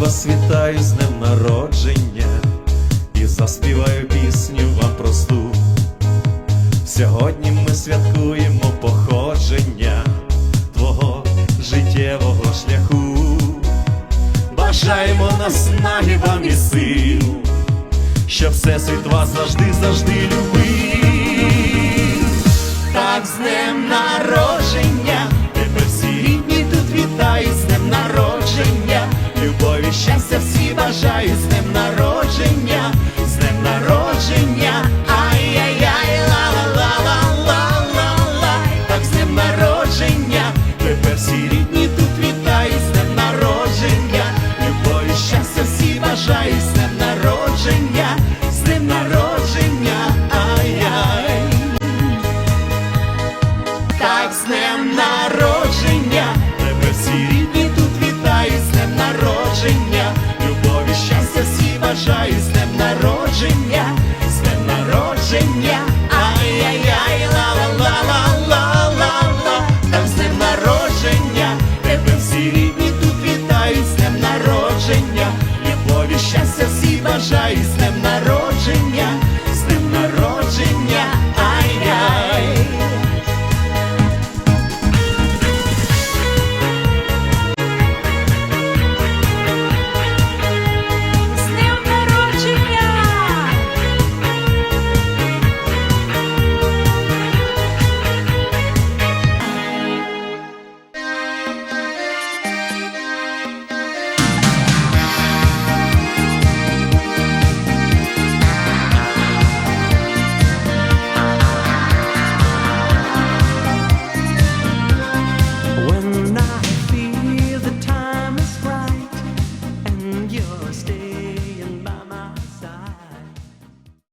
Посвітаю з днем народження і заспіваю пісню вам просту. Сьогодні ми святкуємо походження твого життєвого шляху, бажаємо наснаги вам і сил, щоб всесвіт вас завжди, завжди любив, так з днем народження.